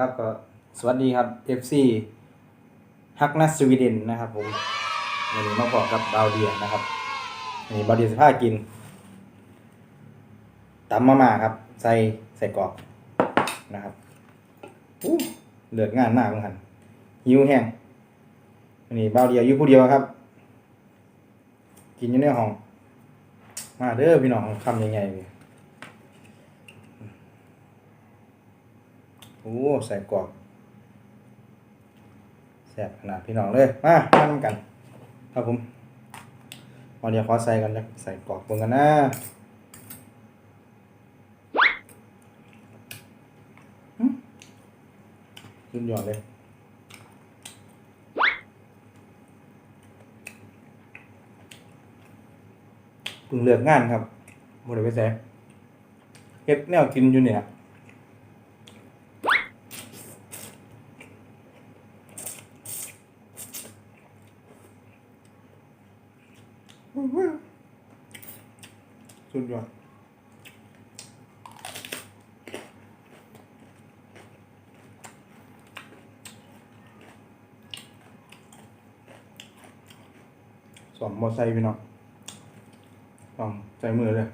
ครับก็สวัสดีครับ FC ฮักนัสสวีเดนนะครับผมวันนี้มาบอกกับบาวเดียนะครับวันนี้บาวเดียจะพากินตำมาม่าครับ ใส่ใส่กรอกนะครับอู้เลือดงานมากเหมือนกันหิวแห้งวันนี้บาวเดียอยู่ผู้เดียวครับ กินอยู่ในห้อง มาเด้อพี่น้องคำยังไงพี่ โอ้ใส่กรอกแซ่บขนาดพี่น้องเลยมาทำกัน ครับผมมาเดี๋ยวขอใส่กันนะใส่กรอกเบิ่งกันนะหึสุดยอดเลยเพิ่งเลือกงานครับบ่ได้ไปแซ่เฮ็ดแนวกินอยู่เนี่ยสุดยอด สอมมอไซค์พี่น้องต้องใส่มือเลย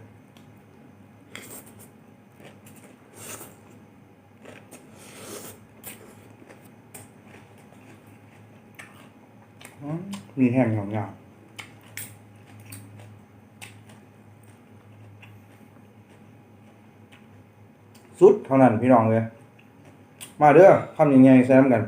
มีแห้งหยาๆสุดเท่านั้นพี่น้องเลย มาเด้อทำยังไงแซมกัน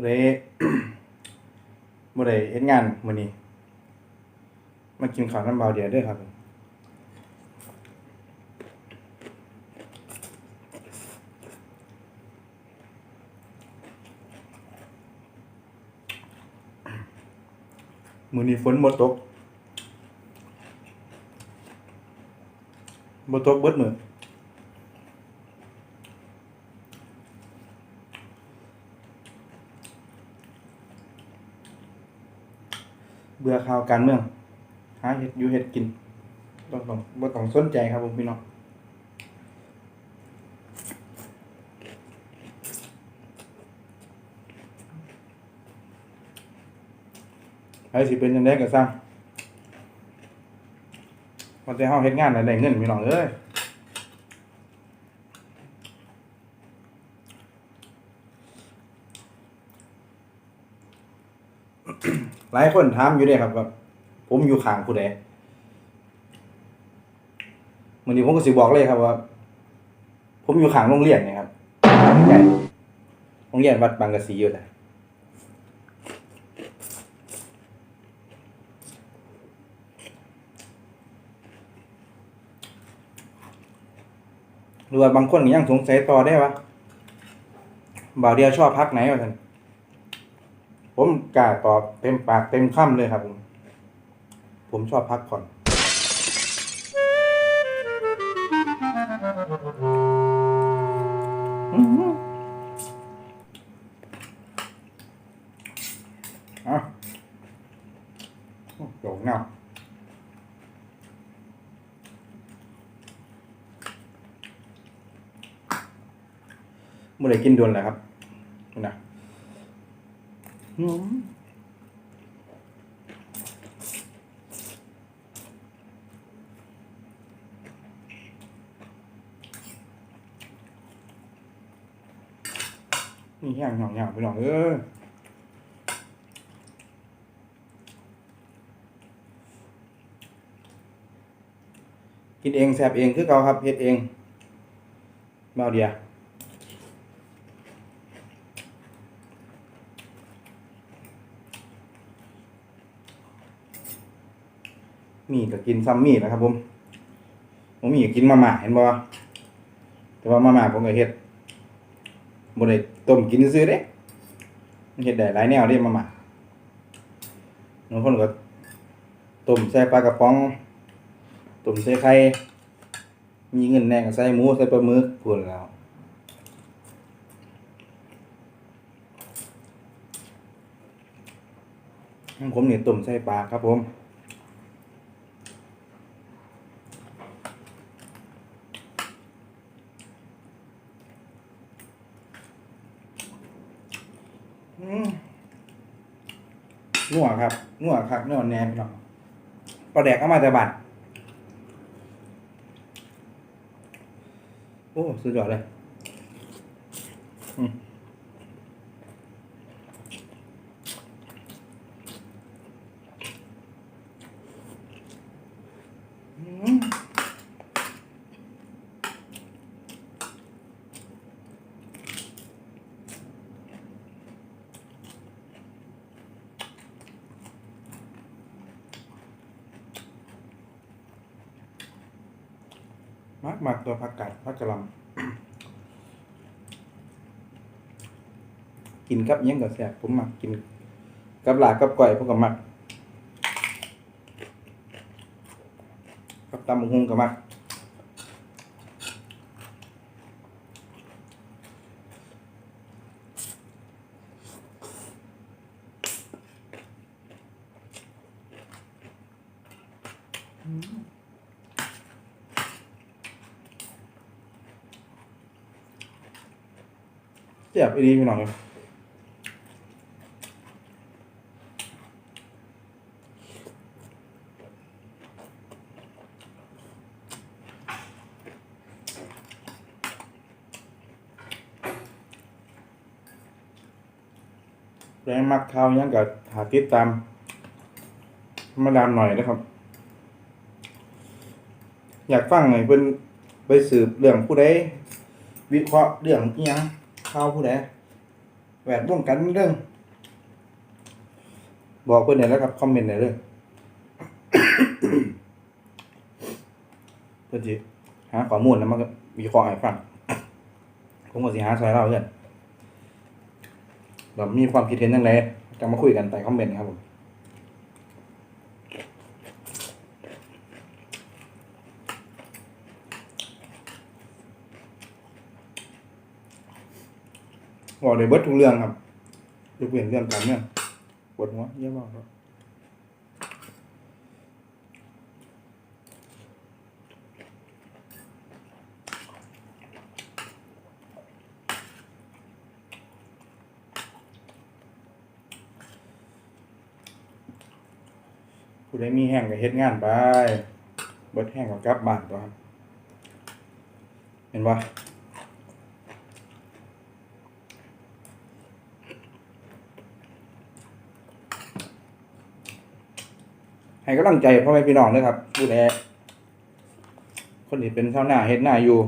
ผู้ใดผู้ใดเฮ็ดงานมื้อนี้ มากินข้าวน้ำเบาเดียวเด้อครับมื้อนี้ฝนบ่ตกบ่ตกเบิดมื้อ บื่อข่าวการเมือง หาเห็ดอยู่เห็ดกินบ่ต้องบ่ต้องสนใจครับผมพี่น้องไอ้สิเป็นจังไดก็สร้างว่าแต่เฮาเฮ็ดงานแล้วได้เงินพี่น้องเอ้ย หลายคนถามอยู่เด้ครับว่าผมอยู่ข้างผู้ใดมื้อนี้ผมก็สิบอกเลยครับว่า ผมอยู่ข้างโรงเรียนเนะครับใหญ่โรงเรียนวัดบางกะสีอยู่แต่หรือว่าบางคนยังสงสัยต่อได้ว่าบ่าวเดียวชอบพักไหนวะท่าน ผมกล้าตอบเต็มปากเต็มคำเลยครับผม ผมชอบพักผ่อน อะโด่งเน่าเมื่อไรกินดวนแหละครับนี่นะอืมนี่แห้งหยาบๆไปหน่อยเออกินเองแซบเองคือเก่าครับเฮ็ดเองมาเอาเดีย มีก็กินซ้ำมีนะครับ ผมผมมีก็กินมาม่าเห็นบ่แต่ว่ามาม่าผมก็เฮ็ดบ่ได้ต้มกินซื่อเด้เห็ดได้หลายแนวเด้มาหมักบางคนก็ต้มใส่ปลากระป๋องต้มใส่ไข่มีเงินแน่ก็ใส่หมูใส่ปลาหมึกพูดแล้วของผมเนี่ยต้มใส่ปลาครับผม นัวครับนัวครับนัวแนมพี่น้องปลาแดกเอามาแต่บัตรโอ้ สุดยอดเลย อืมอืม มักมักตัวผักกาดผักกะหล่ำกินกับอิหยังกับแซ่บผมมักกิน กับหลากับก้อยผมก็มักกับตำบักหุงก็มัก แซ่บอีดีพี่น้องเลยแรงมักข้ายังกับหาติดตาม มาดามหน่อยนะครับ อยากฟังหน่อยเป็นไปสืบเรื่องผู้ใดวิเคราะห์เรื่องอิหยัง ข่าวผู้ใดแวดวงกันเรื่อง บอกเพื่อนหน่อยแล้วครับคอมเมนต์หน่อยเลยเพื่อนจีหาข้อมูลแล้วมันก็วิเคราะห์ให้ฟังผมก็สิหาซอยเล่าเพื่อนแบบมีความคิดเห็นยังไงจะมาคุยกันใต้คอมเมนต์ครับผม บอกเลยเบิดทุกเรื่องครับยกเว้นเรื่องการเมืองปวดหัวเยอะมากครับผู้ใดมีแห้งก็เฮ็ดงานไปเบิดแห้งก็กลับบ้านตัวครับเห็นปะ ให้กำลังใจพ่อแม่พี่น้องด้วยครับผู้แลคนที่เป็นชาวนาเฮ็ดนาอยู่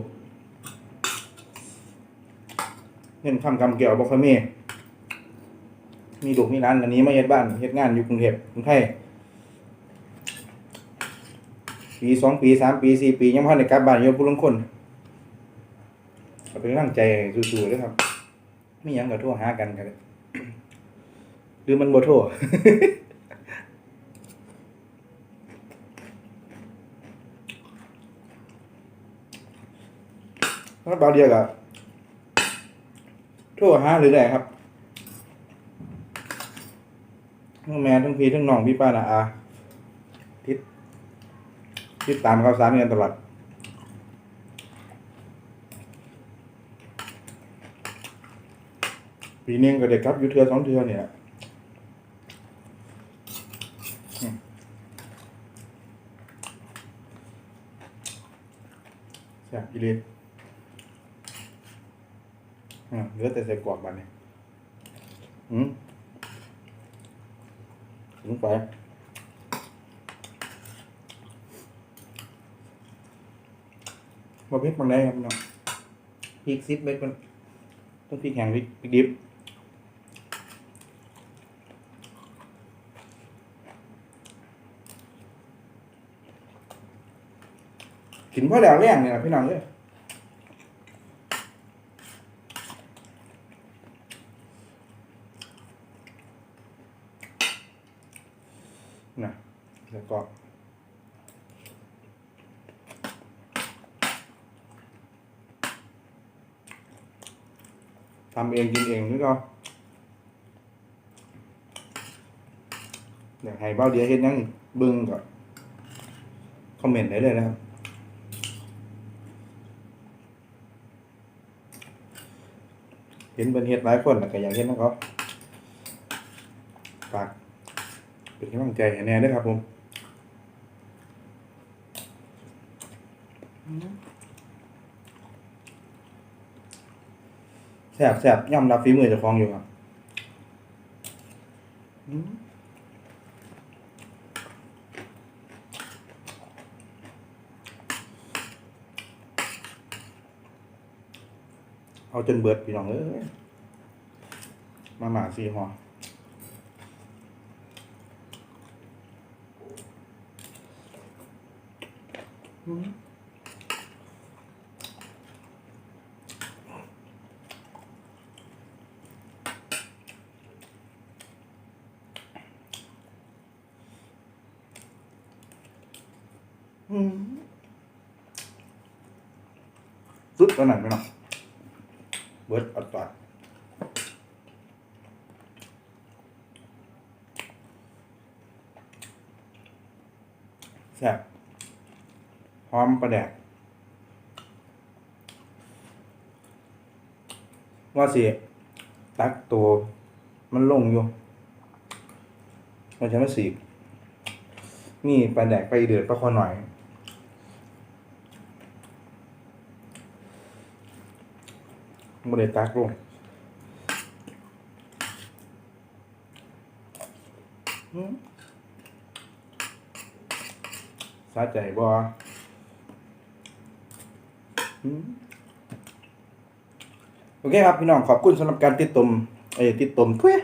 เงินคำกำเกี่ยวบ่ค่อยมีมีลูกมีร้านอันนี้มาเฮ็ดบ้านเฮ็ดงานอยู่กรุงเทพกรุงไทยปีสองปีสามปีสี่ปียังพันในกลับบ้านอยู่ผู้ลงคนก็เป็นกำลังใจสู้ๆด้วยครับไม่ยังก็โทรหากันกันเลยหรือมันบ่โทร แล้วบาวเดียวกับโทรหาหรือไงครับทั้งแม่ทั้งพี่ทั้งน้องพี่ป้านาอาทิศทิศตามข่าวสารกันตลอดปีนึงก็เด็กครับอยู่เทือสองเทือเนี่ยอืมแซ่บอีเลีอ่ เหลือแต่ใส่กรอกบันเนี่ยอืมลงไปมาพริกมันได้ครับพี่น้องพริกซิปเม็ดมันต้องพริกแห้งพริกพริกดิบกินพ่อแล้วแรงเนี่ยนะพี่น้องเลย นะใส่กรอกทำเองกินเองนี่ก็อยากให้เบ้าเดียวเฮ็ดหยังบิ่งก็คอมเมนต์ได้เลยนะครับเห็นเป็นเฮ็ดหลายคนแล้วก็อยากเห็นนะเขาฝาก เป็นกำลังใจให้แน่ด้วยครับผมแซ่บแซ่บย่ำรับฝีมือจ้าของอยู่ครับเอาจนเบิดพี่น้องเอ้ยมาหมาสีหอ อืมอืมสุดตอนนั้นไหมเนาะเบิดอัดตัดแซ่บหอมประแดกว่าสิตักตัวมันลงอยู่มันจะไม่สีกมีปลาแดกไปเดือดปลาคอหน่อยบริตักลงสาใจบ่ โอเคครับพี่น้องขอบคุณสำหรับการติดตมเอ้ยติดตมทุย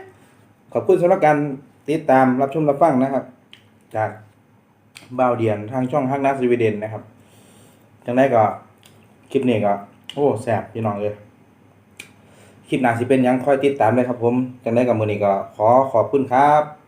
ขอบคุณสำหรับการติดตามรับชมรับฟังนะครับ จากบ่าวเดียนทางช่องฮักนัสวีเดนนะครับจังได้ก็คลิปนี้ก็โอ้แสบพี่น้องเลยคลิปหน้าสิเป็นยังคอยติดตามเลยครับผมจังได้กับมือนี้ก็ขอขอบคุณครับ